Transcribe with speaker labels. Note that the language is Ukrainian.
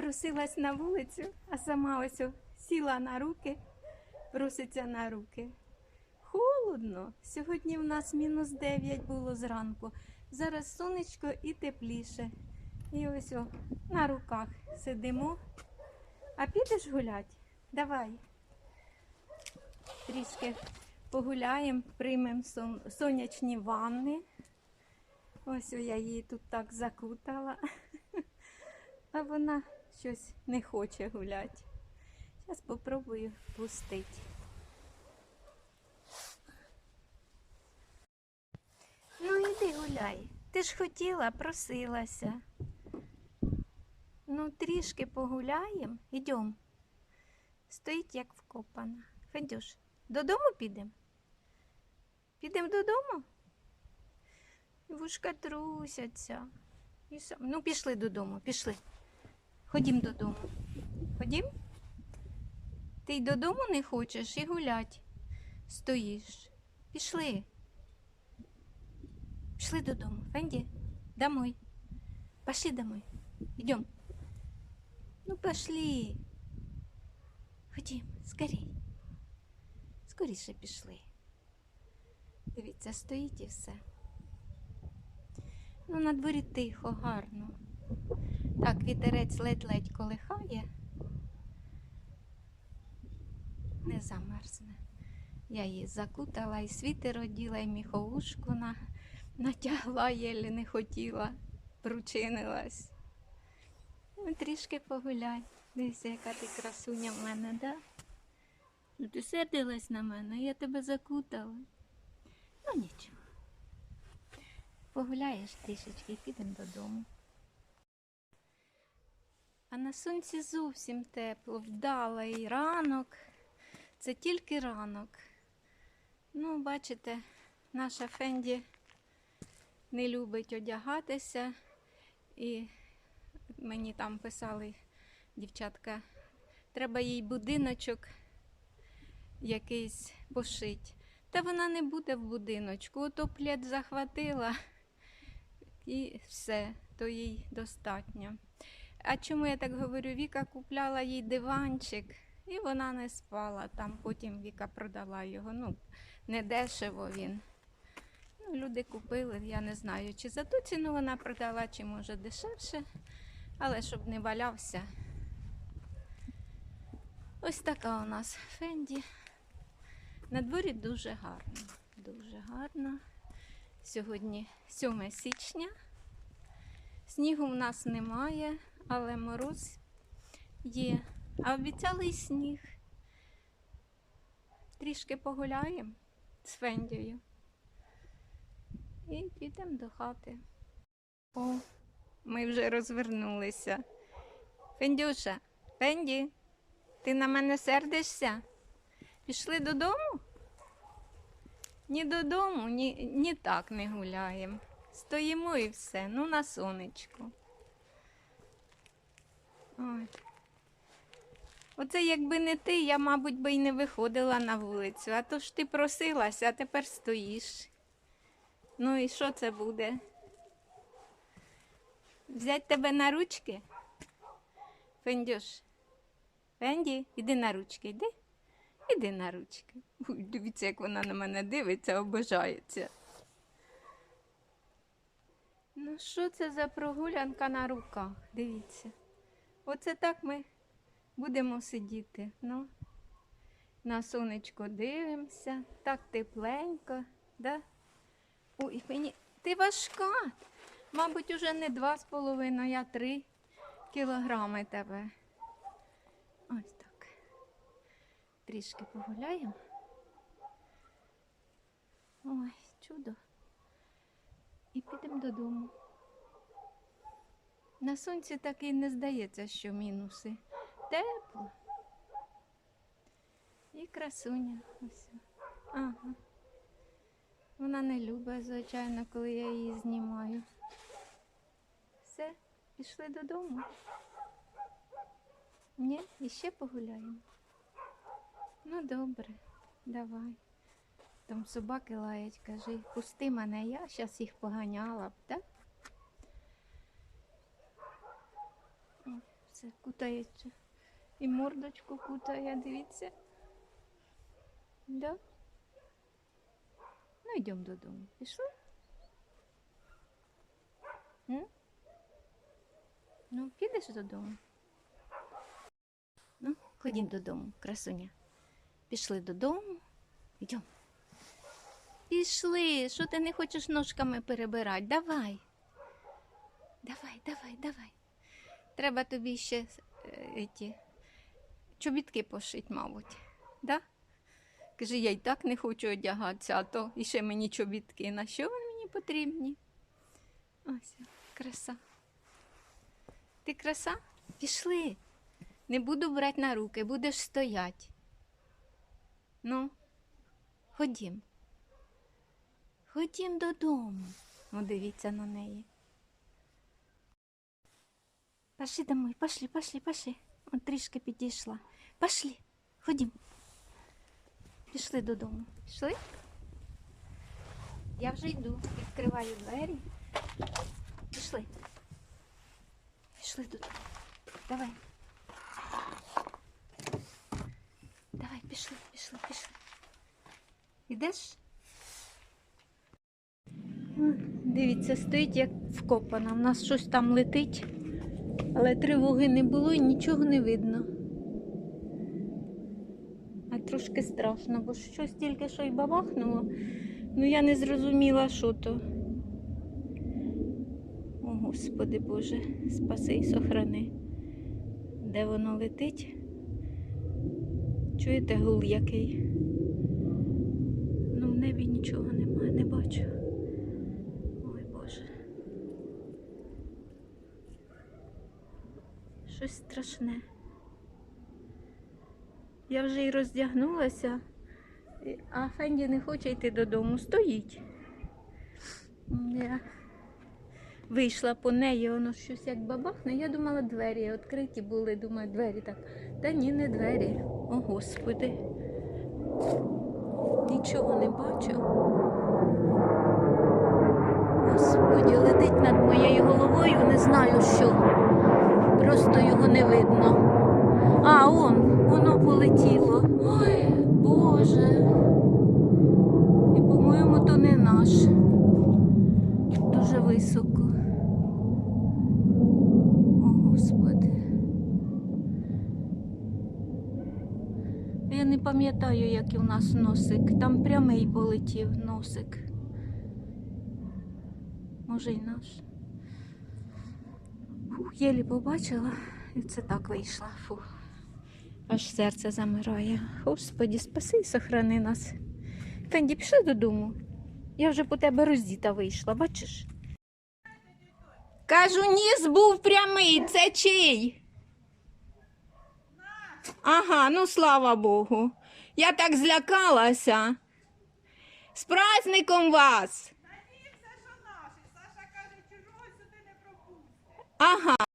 Speaker 1: просилась на вулицю, а сама ось сіла на руки, проситься на руки. Холодно. Сьогодні в нас мінус 9 було зранку. Зараз сонечко і тепліше. І ось о, на руках сидимо. А підеш гулять? Давай. Трішки погуляємо, приймемо сон- сонячні ванни. Ось о, я її тут так закутала. А вона щось не хоче гуляти. Зараз спробую пустити. Ну іди гуляй. Ти ж хотіла, просилася. Ну, трішки погуляємо. Ідем. Стоїть як вкопана. Федюш, додому підемо? Підемо додому? Вушка трусяться. Ну, пішли додому, пішли. Ходім додому. Ходім? Ти й додому не хочеш і гулять стоїш. Пішли. Пішли додому. Фенді, домой. Пошли домой. Идем. Ну, пошли. Ходім, скорей. Скоріше пішли. Дивіться, стоїть і все. Ну, на дворі тихо, гарно. Так, вітерець ледь-ледь колихає. Не замерзне. Я її закутала і світер оділа, і міховушку на... натягла, єлі не хотіла, пручинилась. Ну, трішки погуляй. Дивися, яка ти красуня в мене, да? Ну, ти сердилась на мене, я тебе закутала. Ну нічого. Погуляєш трішечки підемо додому. А на сонці зовсім тепло, вдалий ранок. Це тільки ранок. Ну, бачите, наша Фенді не любить одягатися. І мені там писали дівчатка, треба їй будиночок якийсь пошить. Та вона не буде в будиночку. Ото плед захватила і все, то їй достатньо. А чому я так говорю? Віка купляла їй диванчик, і вона не спала. Там потім Віка продала його. Ну, не дешево він. Ну, люди купили, я не знаю, чи за ту ціну вона продала, чи може дешевше, але щоб не валявся. Ось така у нас Фенді. На дворі дуже гарно. Дуже гарно. Сьогодні 7 січня. Снігу в нас немає, але мороз є. А обіцяли сніг. Трішки погуляємо з Фендією. І підемо до хати. О, ми вже розвернулися. Фендюша, Фенді, ти на мене сердишся? Пішли додому? Ні додому, ні, ні так не гуляємо. Стоїмо і все, ну на сонечку. Ой. Оце якби не ти, я, мабуть, би й не виходила на вулицю, а то ж ти просилася, а тепер стоїш. Ну і що це буде? Взять тебе на ручки? Фендюш. Фенді, іди на ручки, йди. Іди на ручки. Ой, дивіться, як вона на мене дивиться, обожається. Ну, що це за прогулянка на руках? Дивіться. Оце так ми будемо сидіти. Ну, на сонечко дивимося, так тепленько, да? Ой, мені ти важка. Мабуть, уже не два з половиною, а три кілограми тебе. Ось так. Трішки погуляємо. Ой, чудо. І підемо додому. На сонці так і не здається, що мінуси. Тепло. І красуня. Ось. Ага. Вона не любить, звичайно, коли я її знімаю. Все, пішли додому. Ні, іще погуляємо. Ну, добре, давай. Там собаки лаять, кажи, пусти мене, я зараз їх поганяла б, так? О, дивіться, кутається. І мордочку кутає, дивіться. Да? Ну, йдемо додому. Пішли? М? Ну, підеш додому. Ну, ходім додому, красуня. Пішли додому. Йдемо. Пішли. Що ти не хочеш ножками перебирати? Давай. Давай, давай, давай. Треба тобі ще е, ті, чобітки пошить, мабуть. Да? Каже, я й так не хочу одягатися, а то і ще мені чобітки. На що вони мені потрібні? Ось, краса. Ти краса? Пішли. Не буду брати на руки, будеш стояти. Ну, ходім. Ходім додому. Ну, дивіться на неї. Пошли домой, пошли, пошли, пошли. От трішки підійшла. Пошли, ходім. Пішли додому. Пішли? Я вже йду, відкриваю двері. Пішли. Пішли додому. Давай. Давай, пішли, пішли, пішли. Ідеш? Дивіться, стоїть як вкопана. У нас щось там летить, але тривоги не було і нічого не видно. А трошки страшно, бо щось тільки що й бабахнуло. Ну я не зрозуміла, що то. О, Господи Боже, спаси і сохрани. Де воно летить? Чуєте гул який? Ну, в небі нічого немає, не бачу. Ой Боже. Щось страшне. Я вже й роздягнулася, а Фенді не хоче йти додому, стоїть. Я вийшла по неї, воно щось як бабахне. Я думала, двері відкриті були, думаю, двері так. Та ні, не двері. О, Господи. Нічого не бачу. Господи, летить над моєю головою, не знаю що. Просто його не видно. А, он, воно полетіло. Ой, Боже. І, по-моєму, то не наш. Дуже високо. О, Господи. Я не пам'ятаю, який у нас носик. Там прямий полетів носик. Може, й наш. Єлі побачила, і це так вийшло. Фух. Аж серце замирає. Господі, спаси і сохрани нас. Фенді, пішли додому. Я вже по тебе роздіта вийшла, бачиш? Кажу, ніс був прямий, це чий? Ага, ну слава Богу. Я так злякалася. З праздником вас. Uh-huh.